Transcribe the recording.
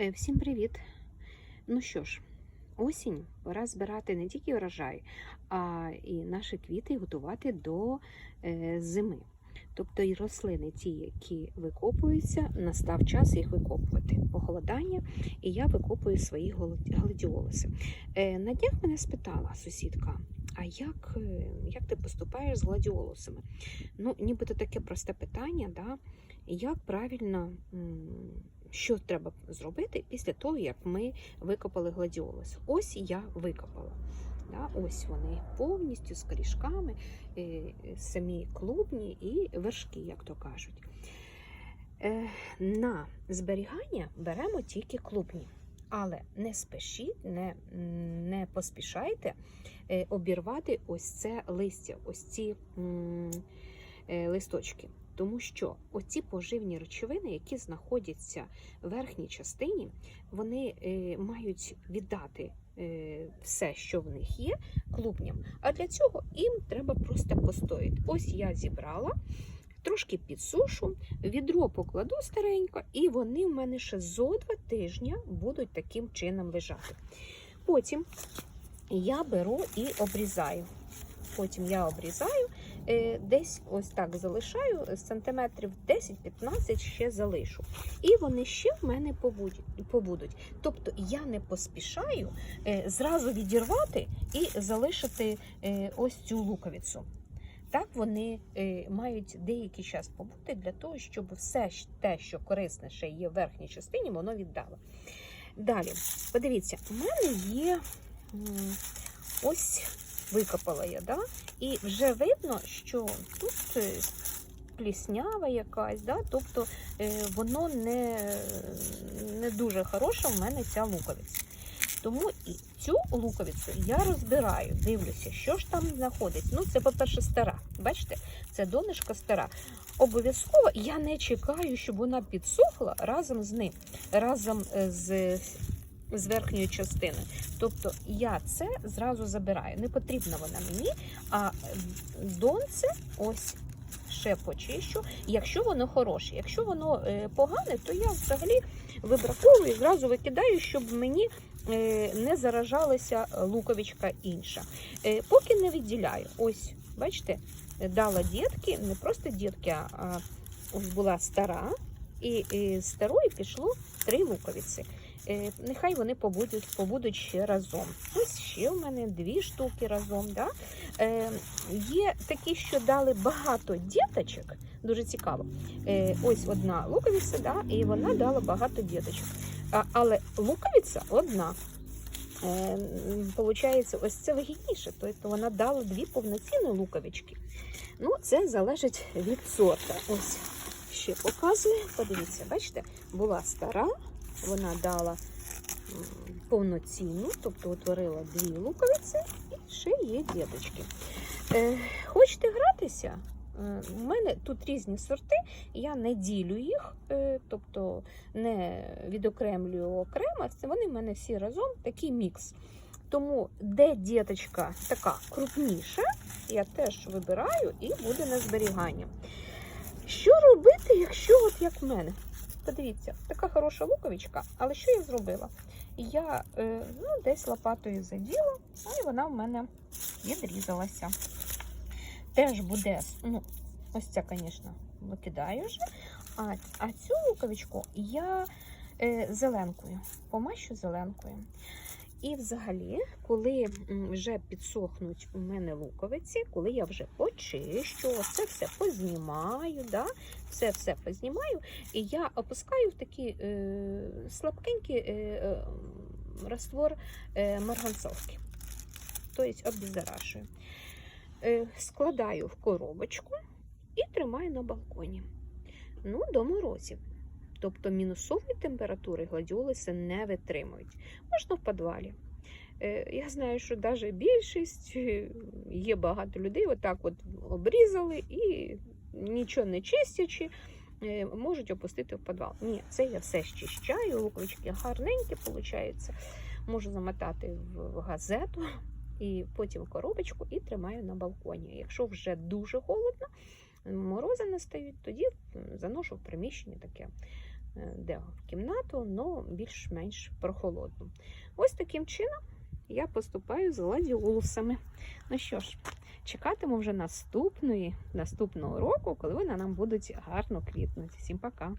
Е, Всім привіт! Ну що ж, осінь, пора збирати не тільки врожай, а і наші квіти готувати до е, зими. Тобто і рослини, ті, які викопуються, настав час їх викопувати. Похолодання, і я викопую свої гладіолуси. Е, На днях мене спитала сусідка, а як, як ти поступаєш з гладіолусами? Ну, нібито таке просте питання, да? як правильно, що треба зробити після того, як ми викопали гладіолус. Ось я викопала. Ось вони повністю з корішками, е, самі клубні і вершки, як то кажуть. Е, На зберігання беремо тільки клубні. Але не спешіть, не, не поспішайте е, обірвати ось це листя, ось ці м, листочки. Тому що оці поживні речовини, які знаходяться в верхній частині, вони е, мають віддати е, все, що в них є, клубням. А для цього їм треба просто постояти. Ось я зібрала, трошки підсушу, відро покладу старенько, і вони в мене ще зо два тижні будуть таким чином лежати. Потім я беру і обрізаю. Потім я обрізаю, десь ось так залишаю, е, сантиметрів 10-15 ще залишу. І вони ще в мене побудуть-. Тобто я не поспішаю е, зразу відірвати і залишити е, ось цю луковицю. Так вони е, мають деякий час побути для того, щоб все те, що корисне ще є в верхній частині, воно віддало. Далі, подивіться, у мене є ось викопала я, да? і вже видно, що тут е, пліснява якась, да? тобто е, воно не, не дуже хороша в мене ця луковиця. Тому і цю луковицю я розбираю, дивлюся, що ж там знаходиться. Ну, це, по-перше, стара. Бачите, це донышко стара. Обов'язково я не чекаю, щоб вона підсохла разом з ним, разом е, з, з верхньою частиною. Тобто я це зразу забираю. Не потрібна вона мені, а донце ось ще почищу, якщо воно хороше. Якщо воно е, погане, то я взагалі вибраковую і зразу викидаю, щоб мені е, не заражалася луковичка інша. Е, Поки не відділяю. Ось, бачите, дала дітки, не просто дітки, а ось була стара, і з старої пішло три луковиці. Е, Нехай вони побудуть, побудуть ще разом. Ось ще в мене дві штуки разом. Да? Е, є такі, що дали багато діточок, дуже цікаво. Е, ось одна луковиця, да, і вона дала багато діточок. А, але луковиця одна. Е, Получається, ось це вигідніше, тобто вона дала дві повноцінні луковички. Ну, це залежить від сорта. Ось ще показую. Подивіться, бачите, була стара, вона дала повноцінну, тобто утворила дві луковиці і ще є діточки. Е, хочете гратися? Е, У мене тут різні сорти, я не ділю їх, е, тобто не відокремлюю окремо. Вони в мене всі разом такий мікс. Тому, де діточка така крупніша, я теж вибираю і буде на зберігання. Що робити, якщо от як в мене? Подивіться, така хороша луковичка, але що я зробила? Я е, ну, десь лопатою заділа, і вона в мене відрізалася. Теж буде, ну, ось ця, звісно, викидаю вже. А, а цю луковичку я е, зеленкою, помащу зеленкою. І взагалі, коли вже підсохнуть у мене луковиці, коли я вже почищу, це все познімаю, да? все все познімаю, і я опускаю в такий е, слабкенький е, е, раствор е, марганцовки, тобто обеззарашую. Е, складаю в коробочку і тримаю на балконі. Ну, до морозів. Тобто мінусової температури гладіолуси не витримують. Можна в підвалі. Е, Я знаю, що навіть більшість е, є багато людей, отак от обрізали і нічого не чистячи, е, можуть опустити в підвал. Ні, це я все щищаю, луковички гарненькі, виходить. Можу замотати в газету і потім в коробочку і тримаю на балконі. Якщо вже дуже холодно, морози настають, тоді заношу в приміщення таке е, де в кімнату, але більш-менш прохолодну. Ось таким чином я поступаю з гладіолусами. Ну що ж, чекатиму вже наступної, наступного року, коли вони нам будуть гарно квітнути. Всім пока!